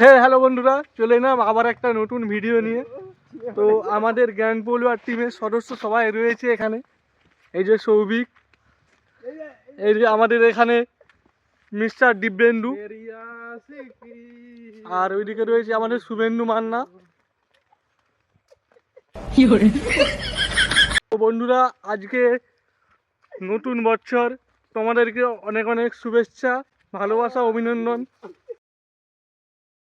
হ্যাঁ হ্যালো বন্ধুরা, চলে এলাম আবার একটা নতুন ভিডিও নিয়ে। তো আমাদের জ্ঞান পলুয়ার টিমের সদস্য সবাই রয়েছে এখানে। এই যে সৌভিক, এই যে আমাদের এখানে মিস্টার দিব্যেন্দু আর ওইদিকে রয়েছে আমাদের শুভেন্দু মান্না। তো বন্ধুরা, আজকে নতুন বছর। তোমাদেরকে অনেক অনেক শুভেচ্ছা, ভালোবাসা, অভিনন্দন।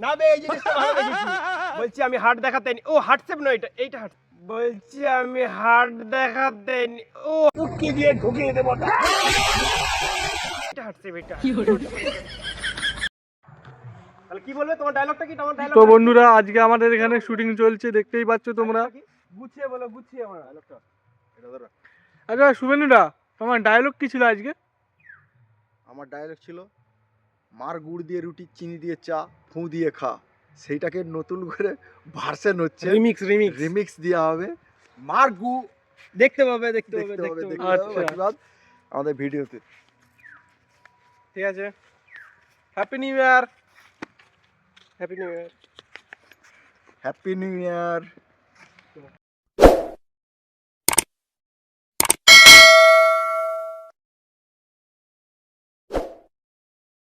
না বে এই জিনিসটা ভালো দেখেছি বলছি আমি হাট দেখাতে ও হাট সেপ নয় এটা এইটা হাট বলছি আমি হাট দেখাতে ও টুকি দিয়ে ঢুকিয়ে দেবো। এটা হাট সেপ এটা। তাহলে কি বলবে? তোমার ডায়লগটা কি? তোমার ডায়লগ তো বন্ধুরা আজকে আমাদের এখানে শুটিং চলছে দেখতেই পাচ্ছ তোমরা। গুছিয়ে বলো গুছিয়ে আমার ডায়লগটা আচ্ছা শুভেন্দুদা তোমার ডায়লগ কি ছিল আজকে? আমার ডায়লগ ছিল মার গুড় দিয়ে রুটি চিনি দিয়ে চা ফু দিয়ে খা। সেইটাকে নতুন করে ভার্সন হচ্ছে রিমিক্স রিমিক্স রিমিক্স দেওয়া হবে। মার গু দেখতে পাবে দেখতে পাবে দেখতে পাবে। আচ্ছা। আমাদের ভিডিওতে। ঠিক আছে। Happy new year happy new year happy new year